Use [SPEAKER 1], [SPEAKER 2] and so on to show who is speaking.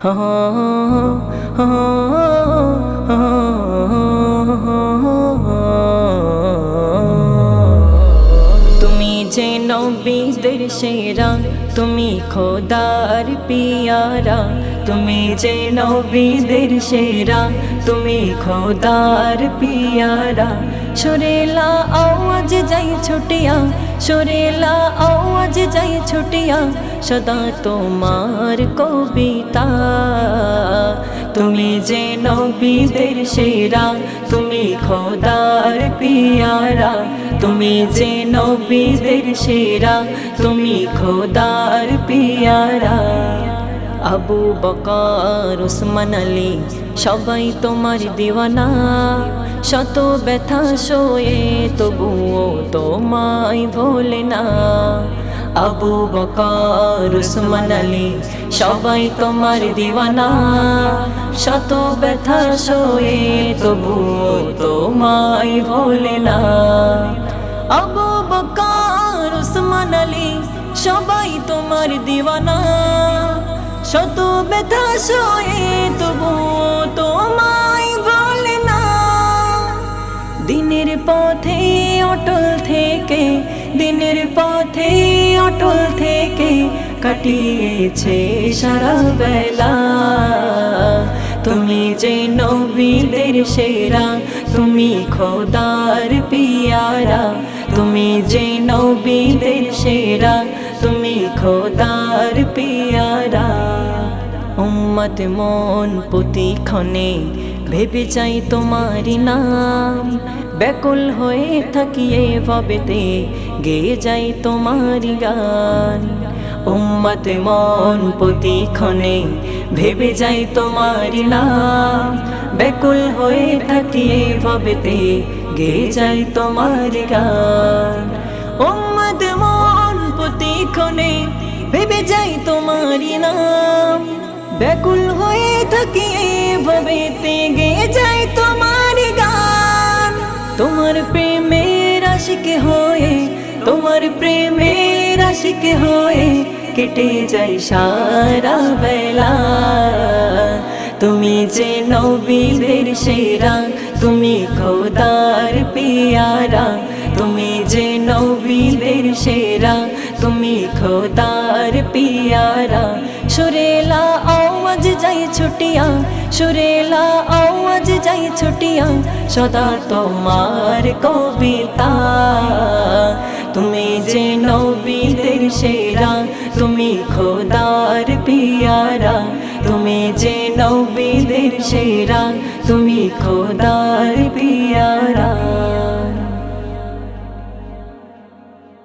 [SPEAKER 1] তুমি যে নবীদের সেরা তুমি খোদার পিয়ারা। তুমি যে নবীদের সেরা, তুমি খোদার পিয়ারা। সুরেলা আওয়াজ যাই ছুটিয়া, সুরেলা আওয়াজ যাই ছুটিয়া, সদা তোমার কবিতা। তুমি যে নবীদের সেরা, তুমি খোদার পিয়ারা। তুমি যে নবীদের সেরা, তুমি খোদার পিয়ারা। আবু বকার, উসমান আলী, সবাই তোমার দিওয়ানা। শত ব্যথা শোয়ে তবুও তোমায় ভোলে না। আবু বকার, উসমান আলী, সবাই তোমার দিওয়ানা। শত ব্যথা শোয়ে তবুও তোমায় ভোলে না। আবু বকার, উসমান আলী, সবাই তোমার দিওয়ানা। শত ব্যথা শোয়ে তবুও তোমায় ভোলে না। দিনের পথে অটল থেকে, দিনের পথে অটল থেকে কাটিয়েছে সারা বেলা। তুমি যে নবীদের সেরা, তুমি খোদার পিয়ারা। তুমি যে নবীদের সেরা, তুমি খোদার পিয়ারা। উম্মত মন প্রতিক্ষণে ভেবে চাই তোমারি নাম। ব্যাকুল হয়ে থাকিয়ে ভবেতে গেয়ে যাই তোমারি গান। উম্মত মন প্রতিক্ষণে ভেবে যাই তোমারি নাম। ব্যাকুল হয়ে থাকিয়ে ভবেতে গেয়ে যাই তোমারি গান। উম্মত মন প্রতিক্ষণে ভেবে যাই তোমারি নাম। ব্যাকুল হয়ে থাকি ভবেতে গেয়ে যাই তোমার গান। তোমার প্রেমের আশিকে হয়ে, তোমার প্রেমের আশিকে হয়ে কেটে যাই সারা বেলা। তুমি যে নবীদের সেরা, তুমি খোদার পিয়ারা। তুমি যে নবীদের সেরা, তুমি খোদার পিয়ারা। সুরেলা যাই ছুটিয়া সুরেলা আওয়াজ যাই ছুটিয়া সদা তোমার কবিতা তুমি যে নবীদের সেরা তুমি খোদার পিয়ারা তুমি যে নবীদের সেরা তুমি খোদা